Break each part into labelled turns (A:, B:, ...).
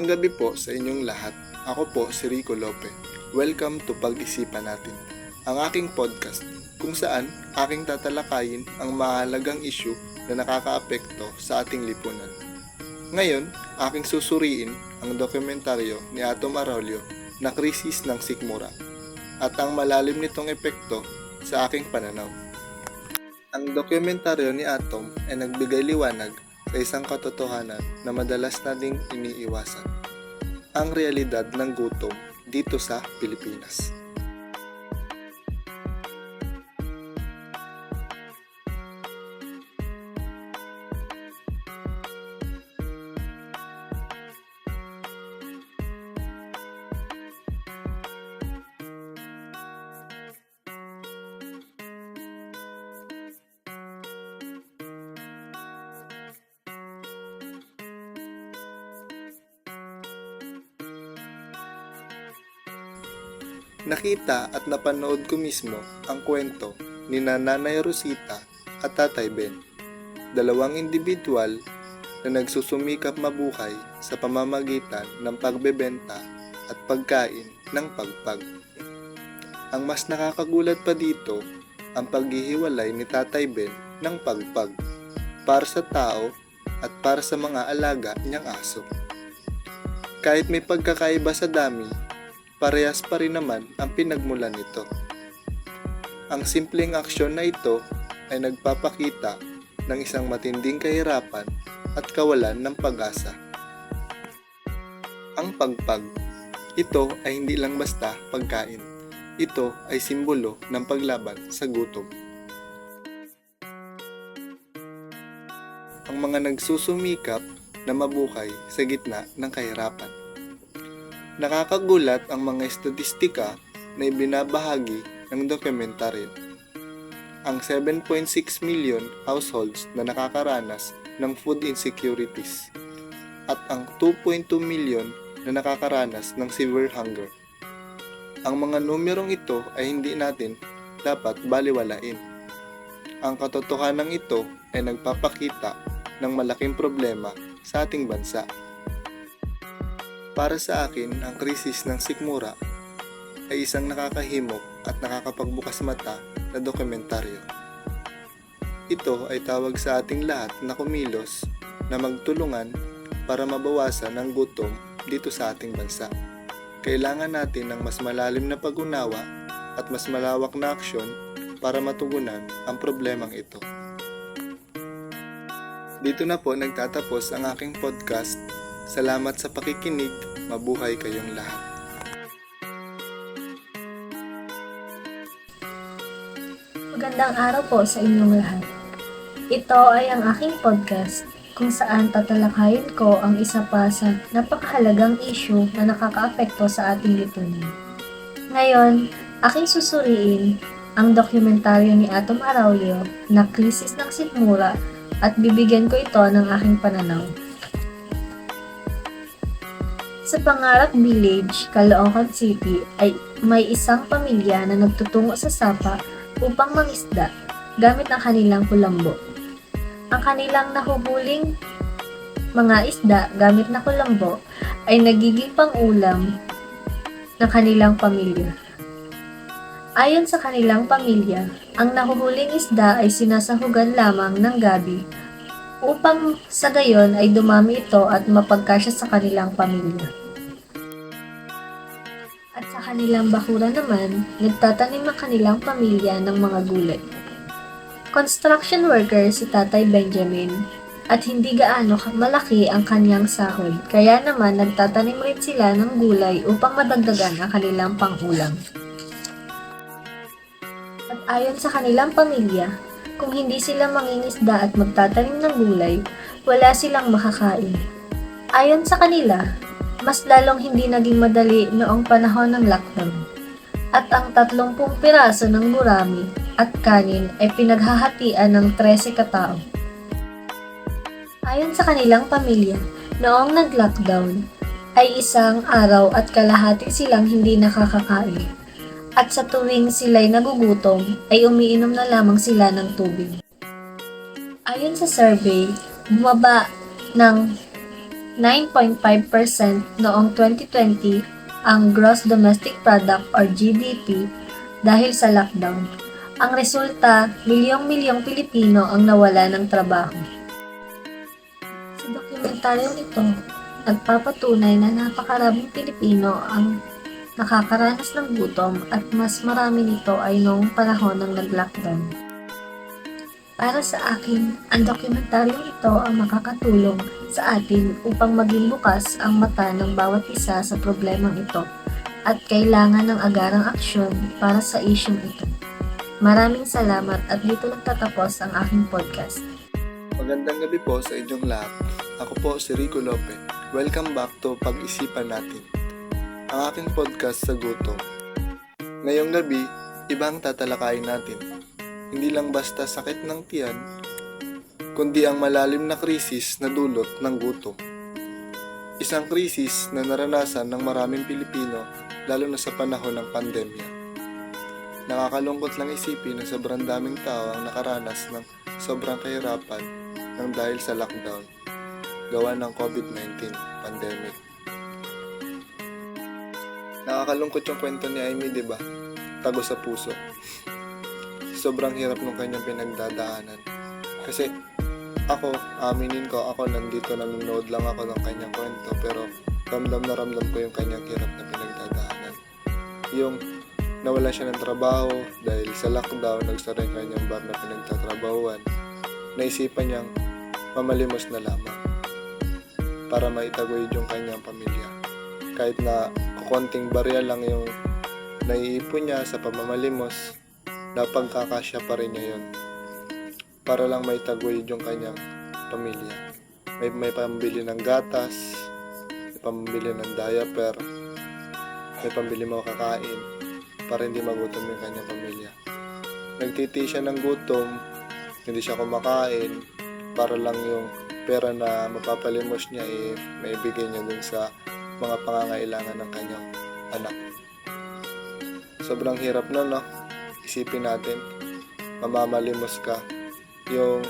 A: Magandang gabi po sa inyong lahat. Ako po si Rico Lope. Welcome to Pag-isipan natin, ang aking podcast kung saan aking tatalakayin ang mahalagang issue na nakakaapekto sa ating lipunan. Ngayon, aking susuriin ang dokumentaryo ni Atom Arroyo na Krisis ng Sikmura at ang malalim nitong epekto sa aking pananaw. Ang dokumentaryo ni Atom ay nagbigay liwanag sa isang katotohanan na madalas nating iniiwasan. Ang realidad ng gutom dito sa Pilipinas. Nakita at napanood ko mismo ang kwento ni Nanay Rosita at Tatay Ben. Dalawang individual na nagsusumikap mabuhay sa pamamagitan ng pagbebenta at pagkain ng pagpag. Ang mas nakakagulat pa dito ang paghihiwalay ni Tatay Ben ng pagpag para sa tao at para sa mga alaga niyang aso. Kahit may pagkakaiba sa dami parehas pa rin naman ang pinagmulan nito. Ang simpleng aksyon na ito ay nagpapakita ng isang matinding kahirapan at kawalan ng pag-asa. Ang pagpag, ito ay hindi lang basta pagkain. Ito ay simbolo ng paglaban sa gutom. Ang mga nagsusumikap na mabuhay sa gitna ng kahirapan. Nakakagulat ang mga estadistika na ibinabahagi ng dokumentaryo. Ang 7.6 million households na nakakaranas ng food insecurities at ang 2.2 million na nakakaranas ng severe hunger. Ang mga numerong ito ay hindi natin dapat baliwalain. Ang katotohanan ito ay nagpapakita ng malaking problema sa ating bansa. Para sa akin, ang krisis ng sikmura ay isang nakakahimok at nakakapagbukas mata na dokumentaryo. Ito ay tawag sa ating lahat na kumilos na magtulungan para mabawasan ang gutom dito sa ating bansa. Kailangan natin ng mas malalim na pag-unawa at mas malawak na aksyon para matugunan ang problemang ito. Dito na po nagtatapos ang aking podcast. Salamat sa pakikinig. Mabuhay kayong lahat.
B: Magandang araw po sa inyong lahat. Ito ay ang aking podcast kung saan tatalakayin ko ang isa pa sa napakahalagang issue na nakakaapekto sa ating lipunan. Ngayon, aking susuriin ang dokumentaryo ni Atom Arroyo na Krisis ng Sikmura at bibigyan ko ito ng aking pananaw. Sa Pangarap Village, Caloocan City ay may isang pamilya na nagtutungo sa sapa upang mangisda gamit ang kanilang kulambo. Ang kanilang nahuhuling mga isda gamit na kulambo ay nagiging pangulam ng kanilang pamilya. Ayon sa kanilang pamilya, ang nahuhuling isda ay sinasahugan lamang ng gabi upang sa gayon ay dumami ito at mapagkasya sa kanilang pamilya. Kanilang bakura naman, nagtatanim ang kanilang pamilya ng mga gulay. Construction worker si Tatay Benjamin at hindi gaano malaki ang kanyang sahod, kaya naman nagtatanim rin sila ng gulay upang madagdagan ang kanilang pangulam. At ayon sa kanilang pamilya, kung hindi sila mangingisda at magtatanim ng gulay, wala silang makakain. Ayon sa kanila, mas lalong hindi naging madali noong panahon ng lockdown. At ang 30 piraso ng gurami at kanin ay pinaghahatian ng 13 katao. Ayon sa kanilang pamilya, noong nag-lockdown, ay isang araw at kalahati silang hindi nakakakain. At sa tuwing sila'y nagugutom, ay umiinom na lamang sila ng tubig. Ayon sa survey, bumaba ng 9.5% noong 2020 ang Gross Domestic Product or GDP dahil sa lockdown. Ang resulta, milyong-milyong Pilipino ang nawala ng trabaho. Sa dokumentaryong ito, nagpapatunay na napakaraming Pilipino ang nakakaranas ng gutom at mas marami nito ay noong panahon ng nag-lockdown. Para sa akin, ang dokumentaryong ito ang makakatulong sa atin upang maging bukas ang mata ng bawat isa sa problemang ito at kailangan ng agarang aksyon para sa isyong ito. Maraming salamat at dito nagtatapos ang aking podcast.
A: Magandang gabi po sa inyong lahat. Ako po si Rico Lope. Welcome back to Pag-isipan Natin. Ang aking podcast sa gutom. Ngayong gabi, ibang tatalakayin natin. Hindi lang basta sakit ng tiyan, kundi ang malalim na krisis na dulot ng gutom. Isang krisis na naranasan ng maraming Pilipino lalo na sa panahon ng pandemya. Nakakalungkot lang isipin na sobrang daming tao ang nakaranas ng sobrang kahirapan ng dahil sa lockdown gawa ng COVID-19 pandemic. Nakakalungkot yung kwento ni Amy, di ba? Tago sa puso. Sobrang hirap ng kanyang pinagdadaanan. Kasi ako, aminin ko, ako nandito nanonood lang ako ng kanyang kwento pero ramdam na ramdam ko yung kanyang hirap na pinagdadaanan. Yung nawala siya ng trabaho dahil sa lockdown, nagsara yung kanyang bar na pinagtatrabahuan. Naisipan niyang mamalimos na lamang para maitaguyod yung kanyang pamilya. Kahit na konting barya lang yung naiipon niya sa pamamalimos, napagkakasya pa rin niya yun para lang may taguyod yung kanyang pamilya. May, may pambili ng gatas, may pambili ng diaper, may pambili mo kakain para hindi magutom yung kanyang pamilya. Nagtiti siya ng gutom, hindi siya kumakain para lang yung pera na mapapalimos niya eh may bigay niya dun sa mga pangangailangan ng kanyang anak. Sobrang hirap na no? Isipin natin, mamamalimos ka yung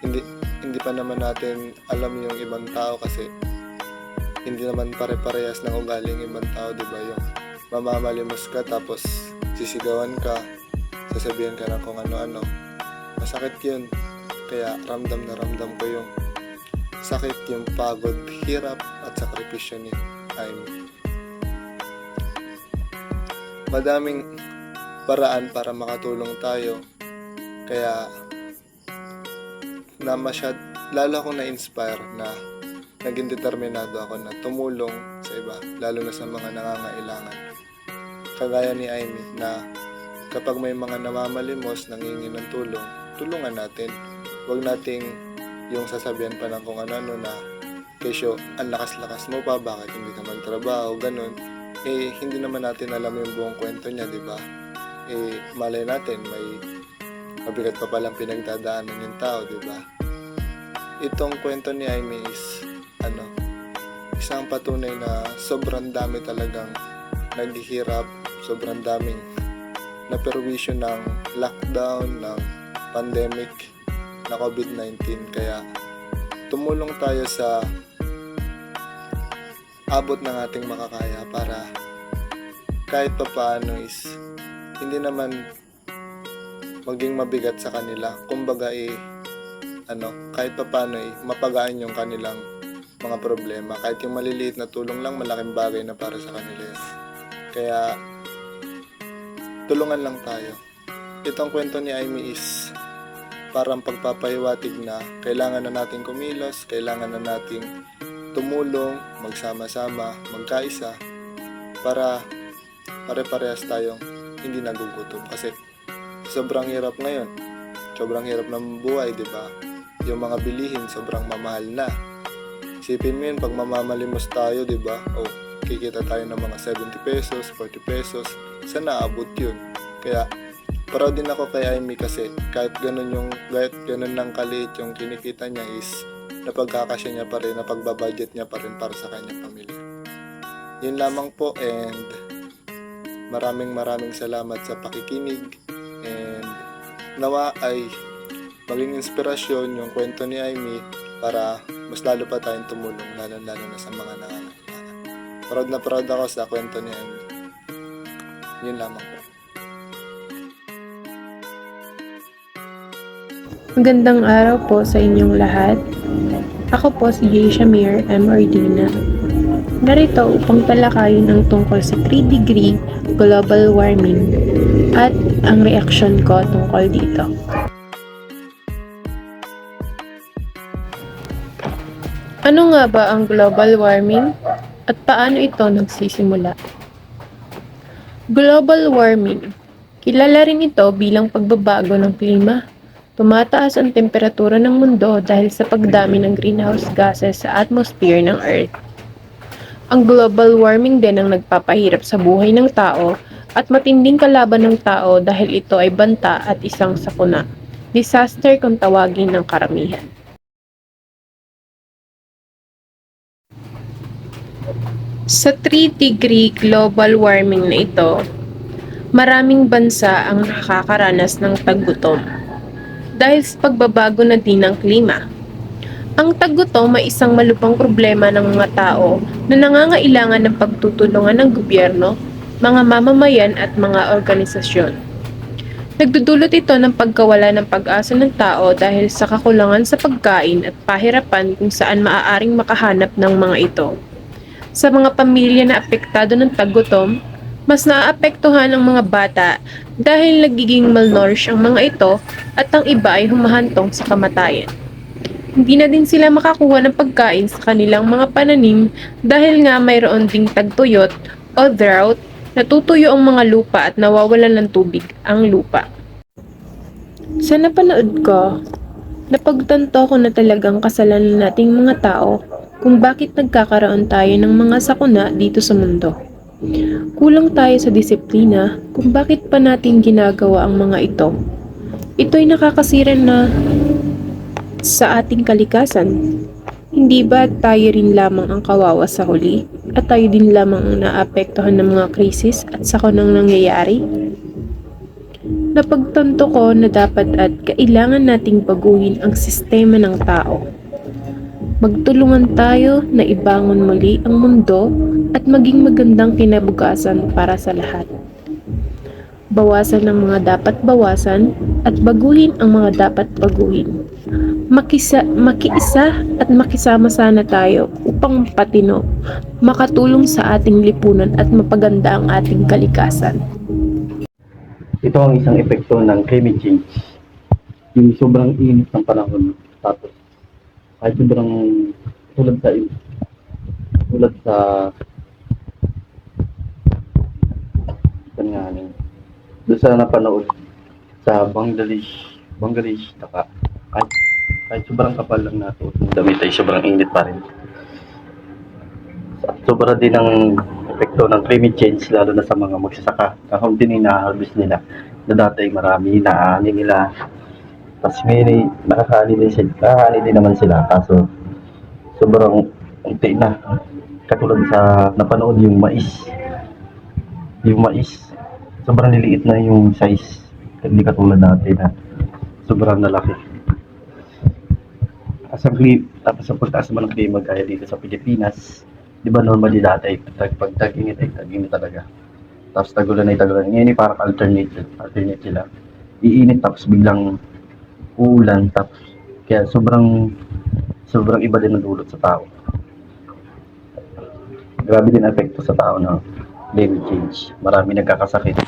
A: hindi hindi pa naman natin alam yung ibang tao kasi hindi naman pare-parehas ng ugali ng ibang tao, di ba? Yung mamamalimos ka tapos sisigawan ka, sasabihan ka ng kung ano-ano. Masakit yun. Kaya ramdam na ramdam ko yung sakit, yung pagod, hirap at sakripisyo ni Amy. Madaming paraan para makatulong tayo. Kaya na masyad, lalo akong na-inspire na naging determinado ako na tumulong sa iba, lalo na sa mga nangangailangan. Kagaya ni Amy na kapag may mga namamalimos, nangingi ng tulong, tulungan natin. Huwag nating yung sasabihan pa ng kung ano-ano na kesyo, ang lakas-lakas mo pa, bakit hindi ka magtrabaho, ganun. Eh, hindi naman natin alam yung buong kwento niya, di ba? Eh, malay natin, may mabigat pa palang pinagdadaanan yung tao, di ba? Itong kwento ni Amy is, ano, isang patunay na sobrang dami talagang naghihirap, sobrang daming na perwisyo ng lockdown, ng pandemic, na COVID-19. Kaya, tumulong tayo sa abot ng ating makakaya para kahit pa paano is hindi naman maging mabigat sa kanila. Kumbaga eh, ano, kahit pa paano eh, mapagaan yung kanilang mga problema. Kahit yung maliliit na tulong lang, malaking bagay na para sa kanila. Kaya, tulungan lang tayo. Itong kwento ni Amy is parang pagpapahiwatig na kailangan na natin kumilos, kailangan na nating tumulong, magsama-sama, magkaisa para pare-parehas tayong hindi nagugutom kasi sobrang hirap ngayon. Sobrang hirap ng buhay, di ba? Yung mga bilihin sobrang mamahal na. Isipin mo yun, pag mamamalimos tayo, di ba? O, kikita tayo ng mga 70 pesos, 40 pesos. Saan naabot yun? Kaya, proud din ako kay Amy kasi kahit ganun yung, kahit ganun lang kaliit yung kinikita niya is napagkakasya niya pa rin, napagbabudget niya pa rin para sa kanyang pamilya. Yun lamang po and maraming maraming salamat sa pakikinig and nawa ay maging inspirasyon yung kwento ni Amy para mas lalo pa tayong tumulong lalo-lalo na sa mga nangangailangan. Proud na proud ako sa kwento ni Amy. Yun lamang po.
C: Magandang araw po sa inyong lahat. Ako po si Jay Shamir M. Ordina. Narito upang talakayin ang tungkol sa 3 degree global warming at ang reaksyon ko tungkol dito. Ano nga ba ang global warming at paano ito nagsisimula? Global warming. Kilala rin ito bilang pagbabago ng klima Tumataas ang temperatura ng mundo dahil sa pagdami ng greenhouse gases sa atmosphere ng Earth. Ang global warming din ang nagpapahirap sa buhay ng tao at matinding kalaban ng tao dahil ito ay banta at isang sakuna. Disaster kung tawagin ng karamihan. Sa 3 degree global warming na ito, maraming bansa ang nakakaranas ng taggutom dahil sa pagbabago na din ng klima. Ang taggutom ay isang malubhang problema ng mga tao na nangangailangan ng pagtutulungan ng gobyerno, mga mamamayan at mga organisasyon. Nagdudulot ito ng pagkawala ng pag-asa ng tao dahil sa kakulangan sa pagkain at pahirapan kung saan maaaring makahanap ng mga ito. Sa mga pamilya na apektado ng taggutom, mas naaapektuhan ang mga bata dahil nagiging malnourished ang mga ito at ang iba ay humahantong sa kamatayan. Hindi na din sila makakuha ng pagkain sa kanilang mga pananim dahil nga mayroon ding tagtuyot o drought, natutuyo ang mga lupa at nawawalan ng tubig ang lupa. Sa napanood ko, napagtanto ko na talagang kasalanan nating mga tao kung bakit nagkakaroon tayo ng mga sakuna dito sa mundo. Kulang tayo sa disiplina kung bakit pa natin ginagawa ang mga ito. Ito'y nakakasira na sa ating kalikasan. Hindi ba tayo rin lamang ang kawawa sa huli at tayo din lamang ang naapektuhan ng mga krisis at sakunang nangyayari? Napagtanto ko na dapat at kailangan nating baguhin ang sistema ng tao. Magtulungan tayo na ibangon muli ang mundo at maging magandang kinabukasan para sa lahat. Bawasan ang mga dapat bawasan at baguhin ang mga dapat baguhin. Makisa, makiisa at makisama sana tayo upang patino, makatulong sa ating lipunan at mapaganda ang ating kalikasan.
D: ito ang isang epekto ng climate change. Yung sobrang init ng panahon. Tapos, kahit sobrang tulad sa tulad sa nga ano, doon sa napanood sa Bangladesh, Bangladesh, taka, kahit, kahit sobrang kapal lang na ito, yung damit ay sobrang init pa rin. At sobra din ang epekto ng climate change lalo na sa mga magsasaka. Kahon din yung na-harvest nila na dati ay marami naani nila. Tapos may nakakaani din sila, nakakaani din naman sila kaso sobrang unti na. Katulad sa napanood yung mais. Yung mais, sobrang liliit na yung size. Hindi katulad dati na sobrang lalaki. Tapos ang tapos ang pagtaas naman ng klima gaya dito sa Pilipinas, di ba normally dati ay pag, tag-init ay tag-init talaga. Tapos tagulan ay tagulan. Ngayon ay parang alternate, alternate sila. Iinit tapos biglang uulan tapos kaya sobrang sobrang iba din ang dulot sa tao. Grabe din ang epekto sa tao no climate change. Marami nagkakasakit.